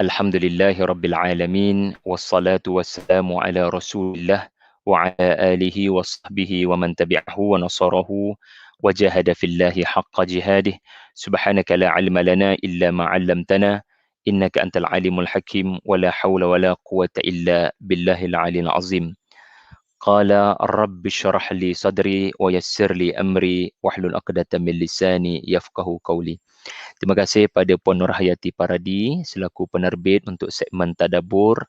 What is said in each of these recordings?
الحمد لله رب العالمين والصلاة والسلام على رسول الله وعلى آله وصحبه ومن تبعه ونصره وجاهد في الله حق جهاده. سبحانك لا علم لنا إلا ما علمتنا إنك أنت العليم الحكيم ولا حول ولا قوة إلا بالله العلي العظيم. قال الرب اشرح لي صدري ويسر لي أمري واحلل عقدة من لساني يفقه قولي. Terima kasih pada Puan Nur Hayati Paradi selaku penerbit untuk segmen Tadabur.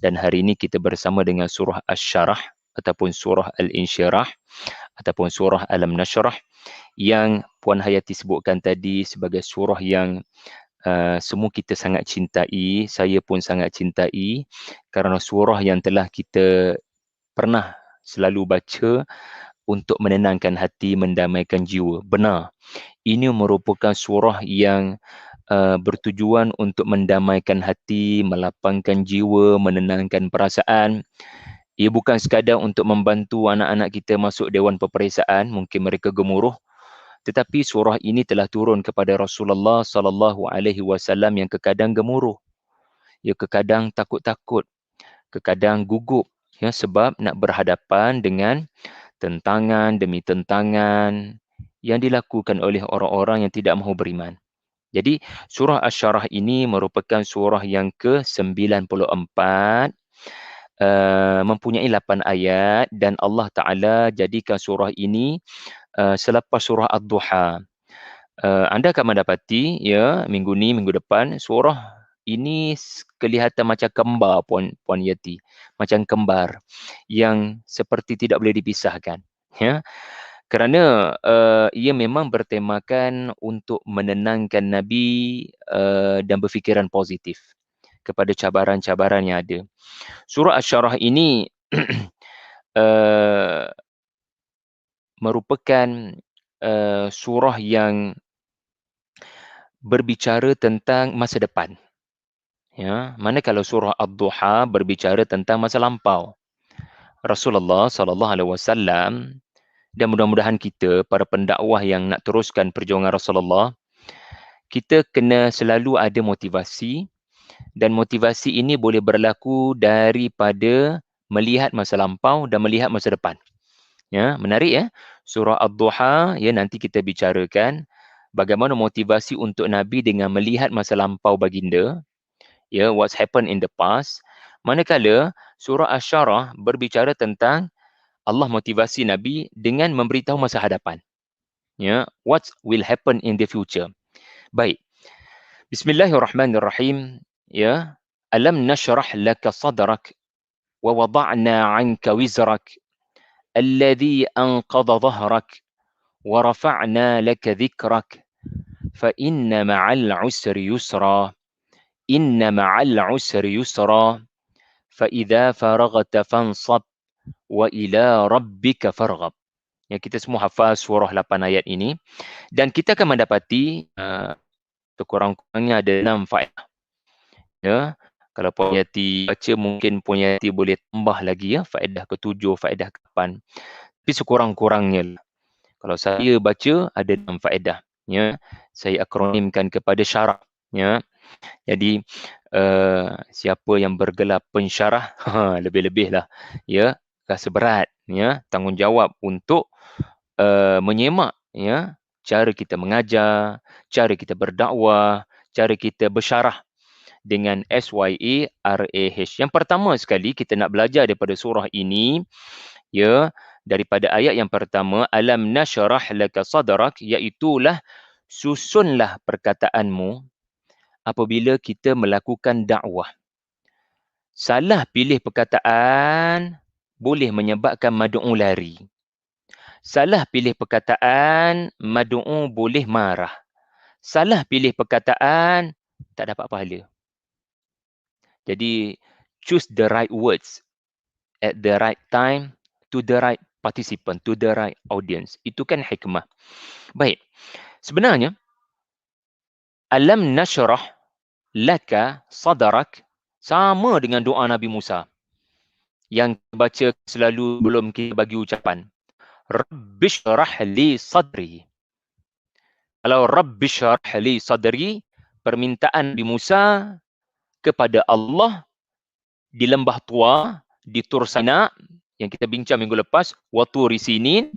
Dan hari ini kita bersama dengan surah Asy-Syarah ataupun surah Al-Insyirah ataupun surah Alam Nashrah yang Puan Hayati sebutkan tadi sebagai surah yang uh, semua kita sangat cintai, saya pun sangat cintai kerana surah yang telah kita pernah selalu baca untuk menenangkan hati, mendamaikan jiwa. Benar. Ini merupakan surah yang uh, bertujuan untuk mendamaikan hati, melapangkan jiwa, menenangkan perasaan. Ia bukan sekadar untuk membantu anak-anak kita masuk dewan peperiksaan, mungkin mereka gemuruh. Tetapi surah ini telah turun kepada Rasulullah sallallahu alaihi wasallam yang kekadang gemuruh. Ya kekadang takut-takut, kekadang gugup ya sebab nak berhadapan dengan tentangan demi tentangan yang dilakukan oleh orang-orang yang tidak mahu beriman. Jadi surah Asy-Syarah ini merupakan surah yang ke-94 uh, mempunyai 8 ayat dan Allah Taala jadikan surah ini uh, selepas surah Ad-Duha. Uh, anda akan mendapati ya minggu ni minggu depan surah ini kelihatan macam kembar puan puan Yati macam kembar yang seperti tidak boleh dipisahkan ya. Kerana uh, ia memang bertemakan untuk menenangkan nabi uh, dan berfikiran positif kepada cabaran-cabaran yang ada. Surah asy-syarah ini uh, merupakan uh, surah yang berbicara tentang masa depan Ya, mana kalau surah Ad-Duha berbicara tentang masa lampau. Rasulullah sallallahu alaihi wasallam dan mudah-mudahan kita para pendakwah yang nak teruskan perjuangan Rasulullah kita kena selalu ada motivasi dan motivasi ini boleh berlaku daripada melihat masa lampau dan melihat masa depan. Ya, menarik ya. Surah Ad-Duha ya nanti kita bicarakan bagaimana motivasi untuk Nabi dengan melihat masa lampau baginda ya what's happened in the past. Manakala surah asy-syarah berbicara tentang Allah motivasi nabi dengan memberitahu masa hadapan. Ya what will happen in the future. Baik. Bismillahirrahmanirrahim. Ya alam nashrah laka sadrak wa wada'na 'anka wizrak alladhi anqadha dhahrak wa rafa'na laka dhikrak fa inna ma'al inna ma'al usri yusra fa idza faraghta fansab wa ila rabbika farghab. Ya kita semua hafal surah 8 ayat ini. Dan kita akan mendapati uh, kurang-kurangnya ada 6 faedah. Ya kalau Puan Yati baca mungkin Puan Yati boleh tambah lagi ya faedah ketujuh, faedah ke-8 tapi sekurang-kurangnya kalau saya baca ada 6 faedah ya. Saya akronimkan kepada syarat ya. Jadi uh, siapa yang bergelar pensyarah ha, lebih-lebih lah ya. Rasa berat ya. Tanggungjawab untuk uh, menyemak ya. Cara kita mengajar, cara kita berdakwah, cara kita bersyarah dengan S Y A R A H. Yang pertama sekali kita nak belajar daripada surah ini ya daripada ayat yang pertama alam nashrah laka sadrak? Iaitu lah susunlah perkataanmu apabila kita melakukan dakwah. Salah pilih perkataan boleh menyebabkan madu'u lari. Salah pilih perkataan madu'u boleh marah. Salah pilih perkataan tak dapat pahala. Jadi choose the right words at the right time to the right participant, to the right audience. Itu kan hikmah. Baik. Sebenarnya alam nashrah laka sadarak sama dengan doa Nabi Musa. Yang baca selalu belum kita bagi ucapan. Rabbishrah li sadri. Kalau rabbishrah li sadri permintaan Nabi Musa kepada Allah di lembah tua di Tursana yang kita bincang minggu lepas Waturi Sinin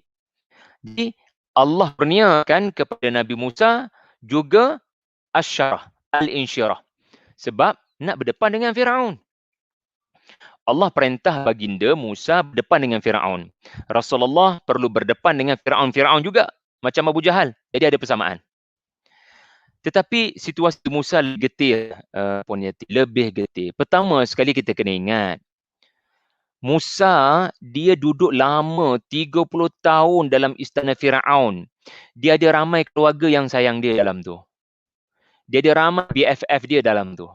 jadi Allah kurniakan kepada Nabi Musa juga asyarah al-insyirah sebab nak berdepan dengan Firaun Allah perintah baginda Musa berdepan dengan Firaun. Rasulullah perlu berdepan dengan Firaun Firaun juga macam Abu Jahal. Jadi ada persamaan. Tetapi situasi Musa getir, uh, lebih getir. Pertama sekali kita kena ingat Musa dia duduk lama 30 tahun dalam istana Firaun. Dia ada ramai keluarga yang sayang dia dalam tu. Dia ada ramai BFF dia dalam tu.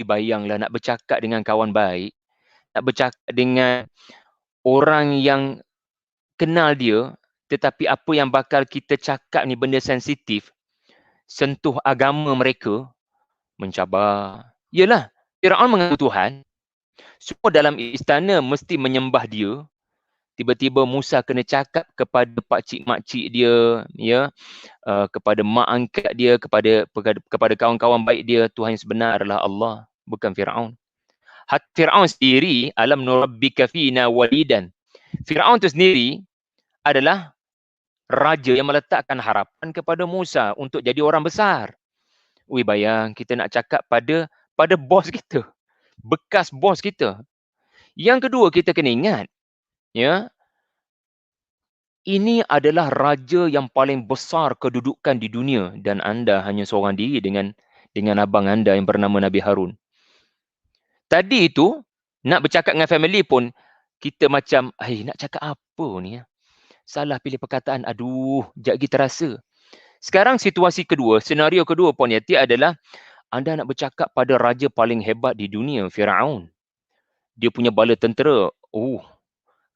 Bayanglah nak bercakap dengan kawan baik nak bercakap dengan orang yang kenal dia tetapi apa yang bakal kita cakap ni benda sensitif sentuh agama mereka mencabar. Yalah Firaun mengaku Tuhan. Semua dalam istana mesti menyembah dia tiba-tiba Musa kena cakap kepada pak cik mak cik dia ya uh, kepada mak angkat dia kepada kepada kawan-kawan baik dia Tuhan yang sebenar adalah Allah bukan Firaun Fir'aun sendiri alam nurabbika fina walidan. Fir'aun tu sendiri adalah raja yang meletakkan harapan kepada Musa untuk jadi orang besar. Ui bayang kita nak cakap pada pada bos kita. Bekas bos kita. Yang kedua kita kena ingat ya ini adalah raja yang paling besar kedudukan di dunia dan anda hanya seorang diri dengan dengan abang anda yang bernama Nabi Harun. Tadi itu nak bercakap dengan family pun kita macam, "Ai, nak cakap apa ni ya? Salah pilih perkataan. Aduh, jap lagi terasa." Sekarang situasi kedua, senario kedua pun Yati adalah anda nak bercakap pada raja paling hebat di dunia, Firaun. Dia punya bala tentera. Oh,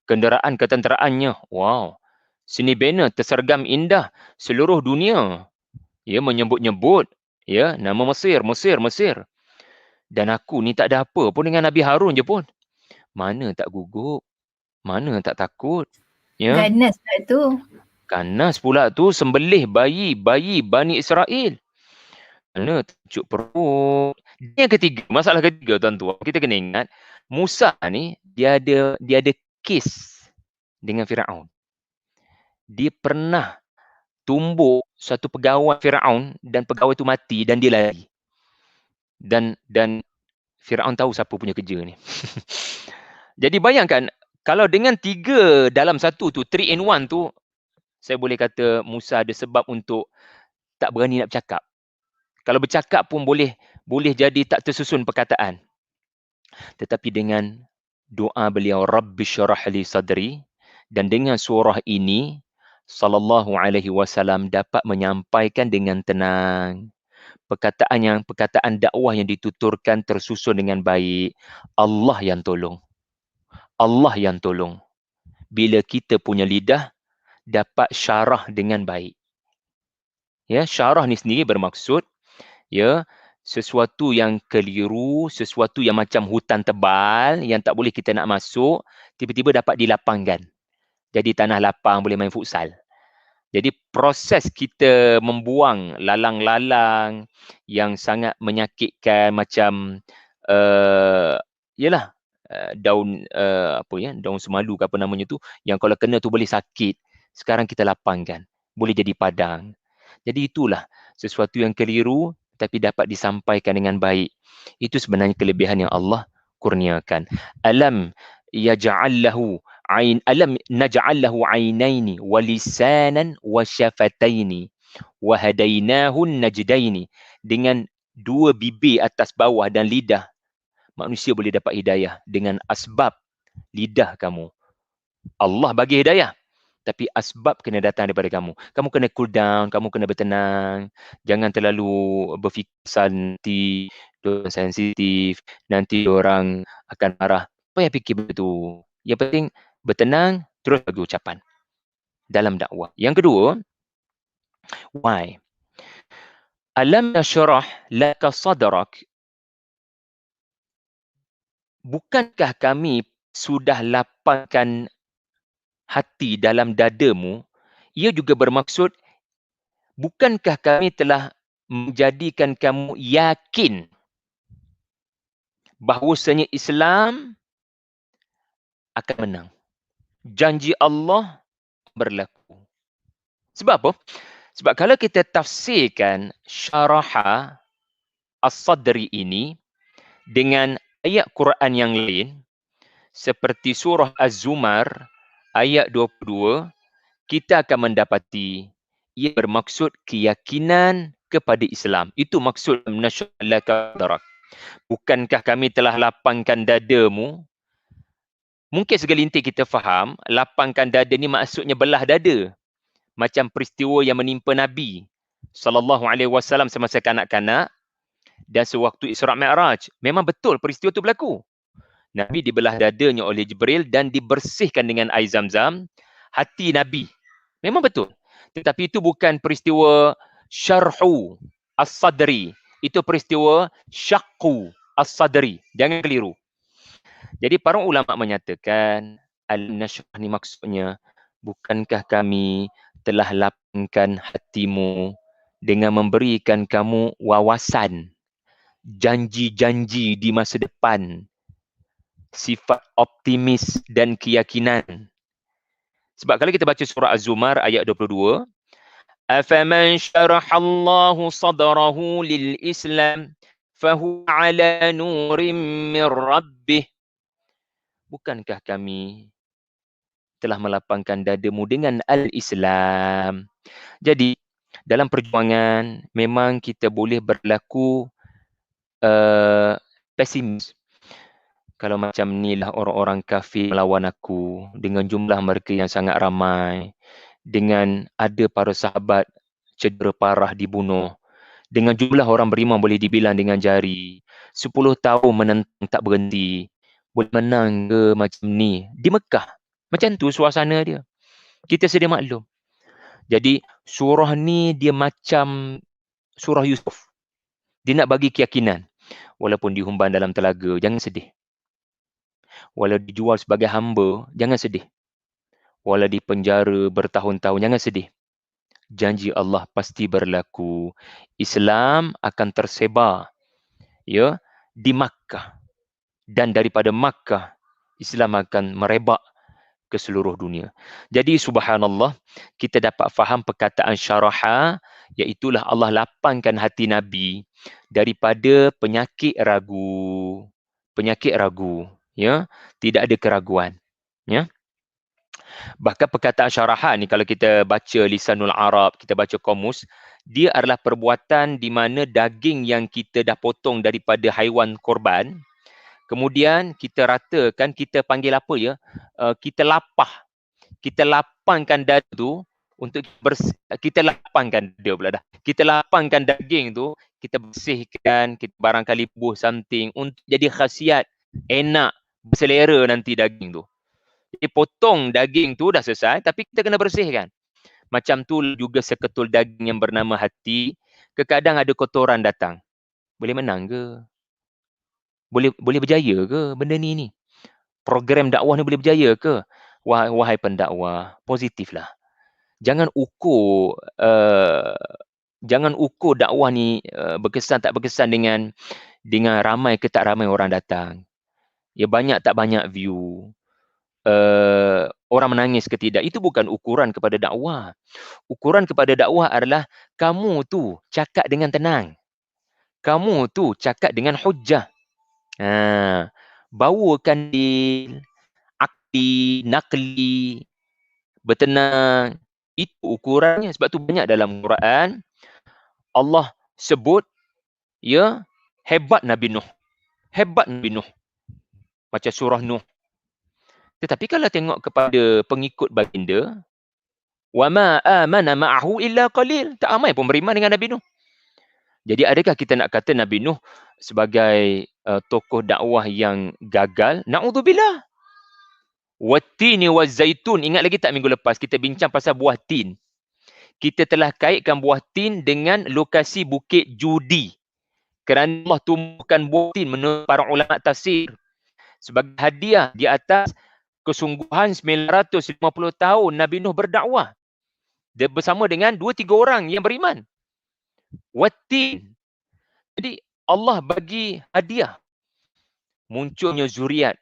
kenderaan ketenteraannya. Wow. Seni bena tersergam indah seluruh dunia. Ya, menyebut-nyebut ya, nama Mesir, Mesir, Mesir. Dan aku ni tak ada apa pun dengan Nabi Harun je pun. Mana tak gugup? Mana tak takut? Ya? Ganas pula tu. Ganas pula tu sembelih bayi, bayi Bani Israel. Mana tunjuk perut. Yang ketiga, masalah ketiga tuan-tuan. Kita kena ingat, Musa ni dia ada dia ada kes dengan Firaun. Dia pernah tumbuk satu pegawai Firaun dan pegawai tu mati dan dia lari dan dan Firaun tahu siapa punya kerja ni. Jadi bayangkan kalau dengan tiga dalam satu tu, three in one tu, saya boleh kata Musa ada sebab untuk tak berani nak bercakap. Kalau bercakap pun boleh boleh jadi tak tersusun perkataan. Tetapi dengan doa beliau Rabbi syarah li sadri dan dengan surah ini sallallahu alaihi wasallam dapat menyampaikan dengan tenang. Perkataan yang perkataan dakwah yang dituturkan tersusun dengan baik. Allah yang tolong. Allah yang tolong. Bila kita punya lidah dapat syarah dengan baik. Ya syarah ni sendiri bermaksud ya sesuatu yang keliru sesuatu yang macam hutan tebal yang tak boleh kita nak masuk tiba-tiba dapat dilapangkan. Jadi tanah lapang boleh main futsal. Jadi proses kita membuang lalang-lalang yang sangat menyakitkan macam uh, yalah uh, daun uh, apa ya daun semalu ke apa namanya tu yang kalau kena tu boleh sakit. Sekarang kita lapangkan. Boleh jadi padang. Jadi itulah sesuatu yang keliru tapi dapat disampaikan dengan baik. Itu sebenarnya kelebihan yang Allah kurniakan. Alam yaj'allahu ain alam naj'al lahu ainaini wa lisanan wa syafataini wa hadainahu najdaini dengan dua bibir atas bawah dan lidah manusia boleh dapat hidayah dengan asbab lidah kamu Allah bagi hidayah tapi asbab kena datang daripada kamu. Kamu kena cool down, kamu kena bertenang. Jangan terlalu berfikir nanti sensitif, nanti orang akan marah. Apa yang fikir begitu? Yang penting bertenang, terus bagi ucapan dalam dakwah. Yang kedua, why? Alam nashrah laka sadrak Bukankah kami sudah lapangkan hati dalam dadamu? Ia juga bermaksud, bukankah kami telah menjadikan kamu yakin bahawasanya Islam akan menang. Janji Allah berlaku. Sebab apa? Sebab kalau kita tafsirkan syaraha as-sadri ini dengan ayat Quran yang lain seperti surah Az-Zumar ayat 22 kita akan mendapati ia bermaksud keyakinan kepada Islam. Itu maksud nasyallaka darak. Bukankah kami telah lapangkan dadamu? Mungkin segelintir kita faham, lapangkan dada ni maksudnya belah dada. Macam peristiwa yang menimpa Nabi sallallahu alaihi wasallam semasa kanak-kanak dan sewaktu Isra Mi'raj. Memang betul peristiwa itu berlaku. Nabi dibelah dadanya oleh Jibril dan dibersihkan dengan air zam-zam hati Nabi. Memang betul. Tetapi itu bukan peristiwa syarhu as-sadri. Itu peristiwa syakku as-sadri. Jangan keliru. Jadi para ulama menyatakan al-nashrah ni maksudnya bukankah kami telah lapangkan hatimu dengan memberikan kamu wawasan janji-janji di masa depan sifat optimis dan keyakinan sebab kalau kita baca surah Az-Zumar ayat 22, "Afaman syaraha Allahu sadrahu lil Islam fahu ala nurim min rabbih." Bukankah kami telah melapangkan dadamu dengan al-Islam? Jadi, dalam perjuangan memang kita boleh berlaku uh, pesimis kalau macam ni lah orang-orang kafir melawan aku dengan jumlah mereka yang sangat ramai dengan ada para sahabat cedera parah dibunuh dengan jumlah orang beriman boleh dibilang dengan jari 10 tahun menentang tak berhenti boleh menang ke macam ni di Mekah macam tu suasana dia. Kita sedia maklum. Jadi surah ni dia macam surah Yusuf. Dia nak bagi keyakinan walaupun dihumban dalam telaga jangan sedih walau dijual sebagai hamba, jangan sedih. Walau di penjara bertahun-tahun, jangan sedih. Janji Allah pasti berlaku. Islam akan tersebar ya di Makkah. Dan daripada Makkah, Islam akan merebak ke seluruh dunia. Jadi subhanallah, kita dapat faham perkataan syaraha, iaitulah Allah lapangkan hati Nabi daripada penyakit ragu. Penyakit ragu ya tidak ada keraguan ya. Bahkan perkataan syarahan ni kalau kita baca lisanul arab kita baca komus dia adalah perbuatan di mana daging yang kita dah potong daripada haiwan korban kemudian kita ratakan kita panggil apa ya uh, kita lapah kita lapangkan dada tu untuk bers- kita lapangkan dia pula dah. Kita lapangkan daging tu kita bersihkan kita barangkali buh something untuk jadi khasiat enak berselera nanti daging tu. Jadi potong daging tu dah selesai tapi kita kena bersihkan. Macam tu juga seketul daging yang bernama hati, kekadang ada kotoran datang. Boleh menang ke? Boleh boleh berjaya ke benda ni ni? Program dakwah ni boleh berjaya ke? Wahai, wahai pendakwah, positiflah. Jangan ukur uh, jangan ukur dakwah ni uh, berkesan tak berkesan dengan dengan ramai ke tak ramai orang datang ya banyak tak banyak view. Uh, orang menangis ke tidak itu bukan ukuran kepada dakwah. Ukuran kepada dakwah adalah kamu tu cakap dengan tenang. Kamu tu cakap dengan hujah ha bawakan di akli nakli bertenang. Itu ukurannya sebab tu banyak dalam Quran Allah sebut ya hebat Nabi Nuh. Hebat Nabi Nuh macam surah Nuh. Tetapi kalau tengok kepada pengikut baginda, wa ma amana ma'ahu illa qalil. Tak ramai pun beriman dengan Nabi Nuh. Jadi adakah kita nak kata Nabi Nuh sebagai uh, tokoh dakwah yang gagal? Na'udzubillah. Wattini wa zaitun. Ingat lagi tak minggu lepas kita bincang pasal buah tin. Kita telah kaitkan buah tin dengan lokasi Bukit Judi. Kerana Allah tumbuhkan buah tin menurut para ulama tafsir sebagai hadiah di atas kesungguhan 950 tahun Nabi Nuh berdakwah. Dia bersama dengan dua tiga orang yang beriman. Watin. Jadi Allah bagi hadiah. munculnya zuriat.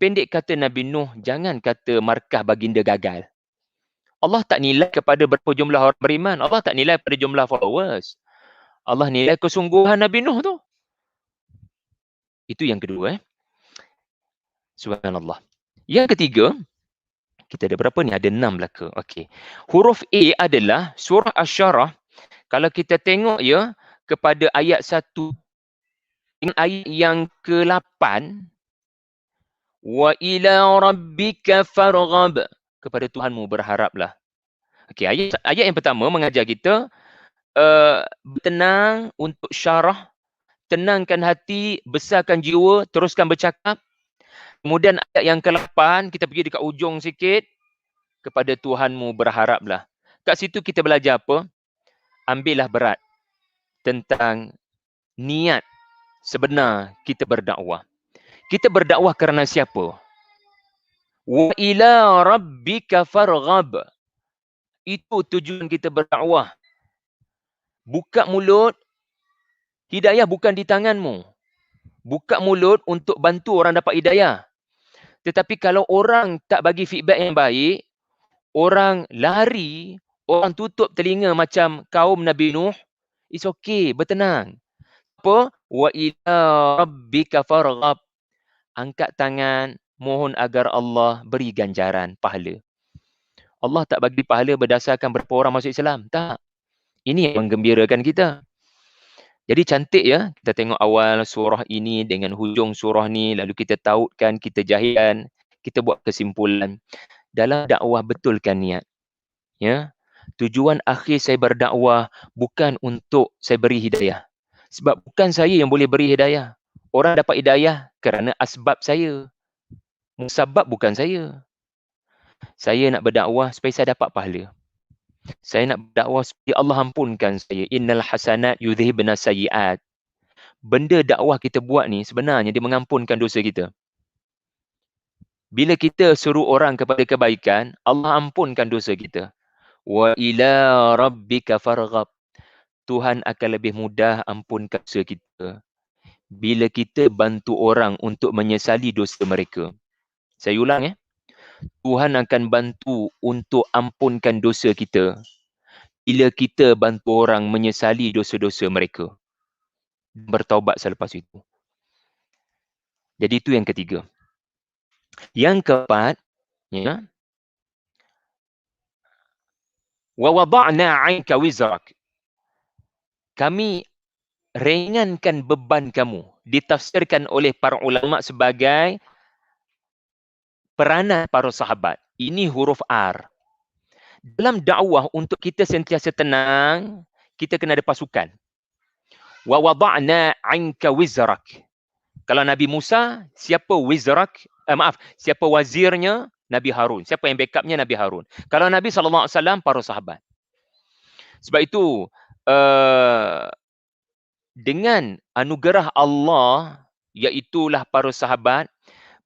Pendek kata Nabi Nuh, jangan kata markah baginda gagal. Allah tak nilai kepada berapa jumlah orang beriman. Allah tak nilai pada jumlah followers. Allah nilai kesungguhan Nabi Nuh tu. Itu yang kedua. Eh. Subhanallah. Yang ketiga, kita ada berapa ni? Ada enam belaka. Okey. Huruf A adalah surah Asyarah. Kalau kita tengok ya, kepada ayat satu dengan ayat yang ke-8 wa ila rabbika farghab kepada Tuhanmu berharaplah. Okey, ayat ayat yang pertama mengajar kita uh, bertenang untuk syarah, tenangkan hati, besarkan jiwa, teruskan bercakap. Kemudian ayat yang ke-8 kita pergi dekat ujung sikit kepada Tuhanmu berharaplah. Kat situ kita belajar apa? Ambillah berat tentang niat sebenar kita berdakwah. Kita berdakwah kerana siapa? Wa ila rabbika farghab. Itu tujuan kita berdakwah. Buka mulut. Hidayah bukan di tanganmu. Buka mulut untuk bantu orang dapat hidayah. Tetapi kalau orang tak bagi feedback yang baik, orang lari, orang tutup telinga macam kaum Nabi Nuh, it's okay, bertenang apa? Wa ila rabbika farghab. Angkat tangan, mohon agar Allah beri ganjaran pahala. Allah tak bagi pahala berdasarkan berapa orang masuk Islam. Tak. Ini yang menggembirakan kita. Jadi cantik ya, kita tengok awal surah ini dengan hujung surah ni, lalu kita tautkan, kita jahilkan, kita buat kesimpulan. Dalam dakwah betulkan niat. Ya. Tujuan akhir saya berdakwah bukan untuk saya beri hidayah. Sebab bukan saya yang boleh beri hidayah. Orang dapat hidayah kerana asbab saya. Musabab bukan saya. Saya nak berdakwah supaya saya dapat pahala. Saya nak berdakwah supaya Allah ampunkan saya. Innal hasanat yudhibna sayiat. Benda dakwah kita buat ni sebenarnya dia mengampunkan dosa kita. Bila kita suruh orang kepada kebaikan, Allah ampunkan dosa kita. Wa ila rabbika farghab. Tuhan akan lebih mudah ampun dosa kita bila kita bantu orang untuk menyesali dosa mereka. Saya ulang ya. Tuhan akan bantu untuk ampunkan dosa kita bila kita bantu orang menyesali dosa-dosa mereka. Bertaubat selepas itu. Jadi itu yang ketiga. Yang keempat, ya. Wa wada'na 'anka wizrak kami ringankan beban kamu ditafsirkan oleh para ulama sebagai peranan para sahabat. Ini huruf R. Dalam dakwah untuk kita sentiasa tenang kita kena ada pasukan. Wa wada'na 'anka wizrak. Kalau Nabi Musa siapa wizrak? Eh, maaf siapa wazirnya? Nabi Harun. Siapa yang backupnya? Nabi Harun. Kalau Nabi sallallahu alaihi wasallam para sahabat. Sebab itu uh, dengan anugerah Allah iaitulah para sahabat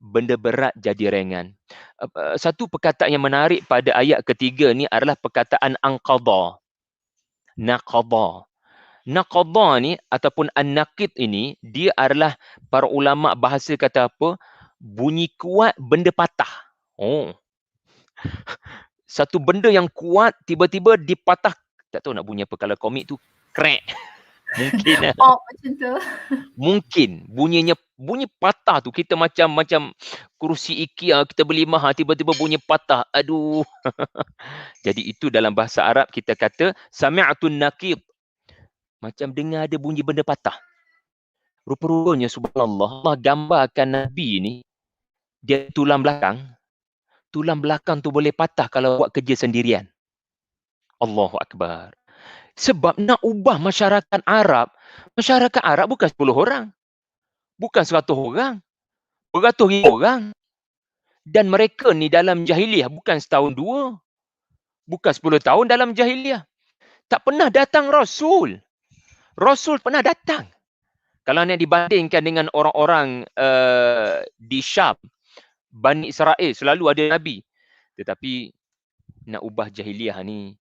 benda berat jadi ringan. Uh, satu perkataan yang menarik pada ayat ketiga ni adalah perkataan anqadha. Naqadha. Naqadha ni ataupun an-naqid ini dia adalah para ulama bahasa kata apa? Bunyi kuat benda patah. Oh. Satu benda yang kuat tiba-tiba dipatah tak tahu nak bunyi apa kalau komik tu crack mungkin lah. oh macam tu. Mungkin. Bunyinya bunyi patah tu. Kita macam macam kerusi IKEA kita beli mahal tiba-tiba bunyi patah. Aduh. Jadi itu dalam bahasa Arab kita kata sami'atun naqid macam dengar ada bunyi benda patah. Rupa-rupanya subhanallah Allah gambarkan nabi ni dia tulang belakang. Tulang belakang tu boleh patah kalau buat kerja sendirian. Allahu Akbar. Sebab nak ubah masyarakat Arab, masyarakat Arab bukan 10 orang. Bukan 100 orang. Beratus ribu orang. Dan mereka ni dalam jahiliah bukan setahun dua. Bukan 10 tahun dalam jahiliah. Tak pernah datang Rasul. Rasul pernah datang. Kalau nak dibandingkan dengan orang-orang uh, di Syam, Bani Israel selalu ada Nabi. Tetapi nak ubah jahiliah ni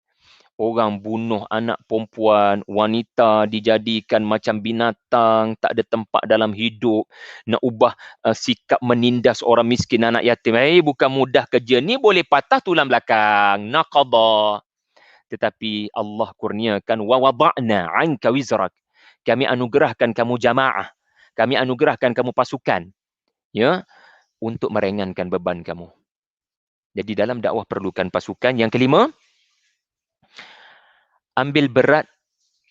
orang bunuh anak perempuan, wanita dijadikan macam binatang, tak ada tempat dalam hidup, nak ubah uh, sikap menindas orang miskin, anak yatim. Eh, bukan mudah kerja ni, boleh patah tulang belakang. Naqadha. Tetapi Allah kurniakan, wa wada'na anka wizrak. Kami anugerahkan kamu jamaah. Kami anugerahkan kamu pasukan. Ya, untuk meringankan beban kamu. Jadi dalam dakwah perlukan pasukan. Yang kelima, ambil berat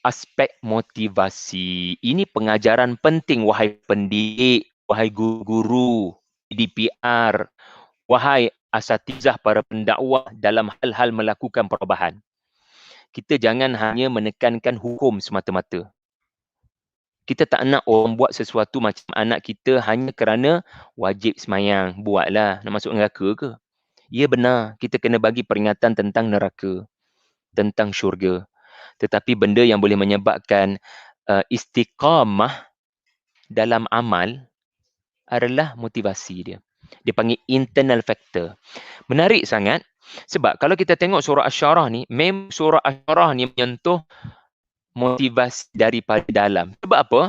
aspek motivasi. Ini pengajaran penting wahai pendidik, wahai guru-guru, DPR, wahai asatizah para pendakwah dalam hal-hal melakukan perubahan. Kita jangan hanya menekankan hukum semata-mata. Kita tak nak orang buat sesuatu macam anak kita hanya kerana wajib semayang. Buatlah. Nak masuk neraka ke? Ya benar. Kita kena bagi peringatan tentang neraka. Tentang syurga tetapi benda yang boleh menyebabkan uh, istiqamah dalam amal adalah motivasi dia. Dia panggil internal factor. Menarik sangat sebab kalau kita tengok surah Asy-Syarah ni, mem surah Asy-Syarah ni menyentuh motivasi daripada dalam. Sebab apa?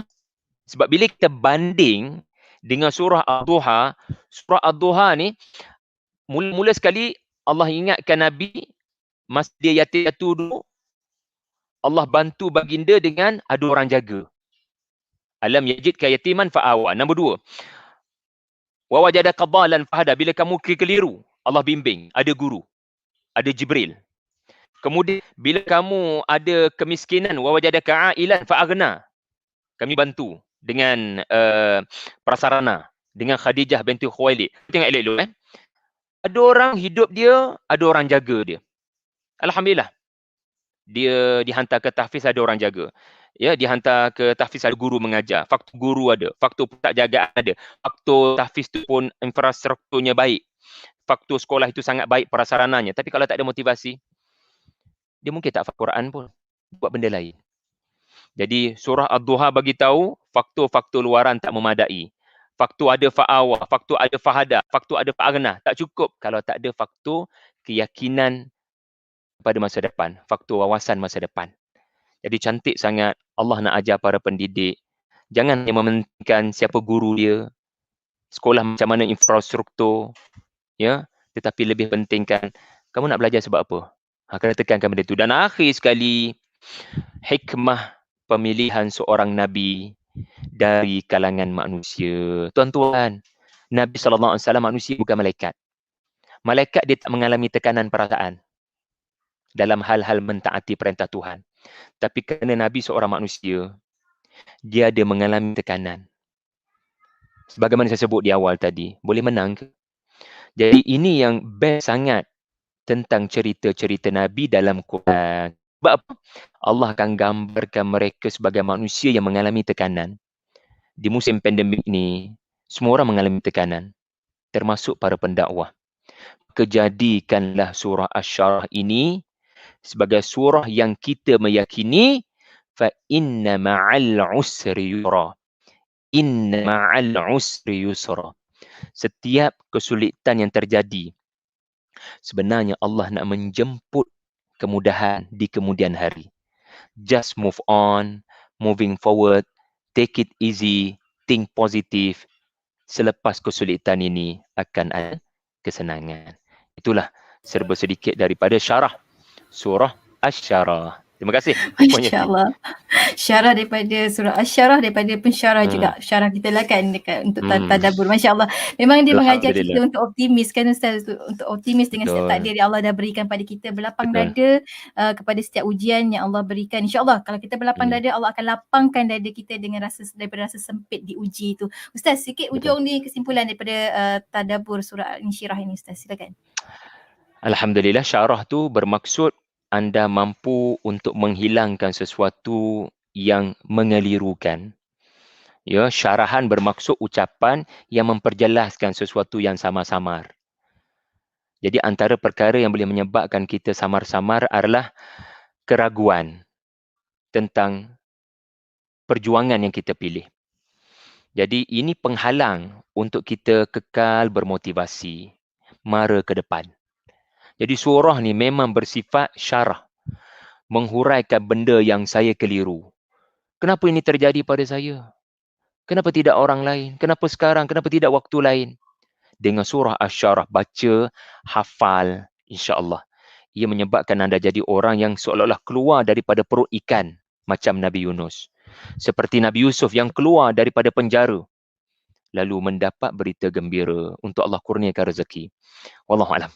Sebab bila kita banding dengan surah Ad-Duha, surah Ad-Duha ni mula-mula sekali Allah ingatkan Nabi masa dia yatim dulu Allah bantu baginda dengan ada orang jaga. Alam yajid ka yatiman fa'awa. Nombor dua. Wa wajada qadalan fahada. Bila kamu keliru, Allah bimbing. Ada guru. Ada Jibril. Kemudian, bila kamu ada kemiskinan, wa wajada ka'ailan fa'agna. Kami bantu dengan uh, prasarana. Dengan Khadijah binti Khuwailid. Tengok elok-elok eh. Ada orang hidup dia, ada orang jaga dia. Alhamdulillah dia dihantar ke tahfiz ada orang jaga. Ya, dihantar ke tahfiz ada guru mengajar. Faktor guru ada, faktor tak jaga ada. Faktor tahfiz tu pun infrastrukturnya baik. Faktor sekolah itu sangat baik prasarananya. Tapi kalau tak ada motivasi, dia mungkin tak faham Quran pun. Buat benda lain. Jadi surah Ad-Duha bagi tahu faktor-faktor luaran tak memadai. Faktor ada fa'awa, faktor ada fahada, faktor ada fa'agna. Tak cukup kalau tak ada faktor keyakinan pada masa depan, faktor wawasan masa depan. Jadi cantik sangat Allah nak ajar para pendidik. Jangan hanya mementingkan siapa guru dia, sekolah macam mana infrastruktur, ya, tetapi lebih pentingkan kamu nak belajar sebab apa. Ha, kena tekankan benda itu. Dan akhir sekali, hikmah pemilihan seorang Nabi dari kalangan manusia. Tuan-tuan, Nabi SAW manusia bukan malaikat. Malaikat dia tak mengalami tekanan perasaan dalam hal-hal mentaati perintah Tuhan. Tapi kerana Nabi seorang manusia, dia ada mengalami tekanan. Sebagaimana saya sebut di awal tadi, boleh menang ke? Jadi ini yang best sangat tentang cerita-cerita Nabi dalam Quran. Sebab apa? Allah akan gambarkan mereka sebagai manusia yang mengalami tekanan. Di musim pandemik ni, semua orang mengalami tekanan. Termasuk para pendakwah. Kejadikanlah surah Ash-Sharah ini sebagai surah yang kita meyakini fa inna ma'al usri yusra. Inna ma'al usri yusra. Setiap kesulitan yang terjadi sebenarnya Allah nak menjemput kemudahan di kemudian hari. Just move on moving forward take it easy think positive. Selepas kesulitan ini akan ada kesenangan. Itulah serba sedikit daripada syarah surah Asy-Syarah. Terima kasih. Masya Allah. Syarah daripada surah Asy-Syarah daripada pensyarah hmm. juga. Syarah kita lah kan dekat, untuk hmm. tadabur. Masya Allah. Memang dia mengajar kita untuk optimis kan Ustaz. Untuk optimis dengan setiap takdir yang Allah dah berikan pada kita. Berlapang Betul. dada uh, kepada setiap ujian yang Allah berikan. Insya Allah kalau kita berlapang hmm. dada Allah akan lapangkan dada kita dengan rasa daripada rasa sempit di uji itu. Ustaz sikit ujung Betul. ni kesimpulan daripada uh, tadabur surah Insyirah ini Ustaz. Silakan. Alhamdulillah syarah tu bermaksud anda mampu untuk menghilangkan sesuatu yang mengelirukan. Ya, syarahan bermaksud ucapan yang memperjelaskan sesuatu yang samar-samar. Jadi antara perkara yang boleh menyebabkan kita samar-samar adalah keraguan tentang perjuangan yang kita pilih. Jadi ini penghalang untuk kita kekal bermotivasi mara ke depan. Jadi surah ni memang bersifat syarah. menghuraikan benda yang saya keliru. Kenapa ini terjadi pada saya? Kenapa tidak orang lain? Kenapa sekarang? Kenapa tidak waktu lain? Dengan surah Ash-Sharah, baca, hafal, insya-Allah. Ia menyebabkan anda jadi orang yang seolah-olah keluar daripada perut ikan macam Nabi Yunus. Seperti Nabi Yusuf yang keluar daripada penjara lalu mendapat berita gembira untuk Allah kurniakan rezeki. Wallahu alam.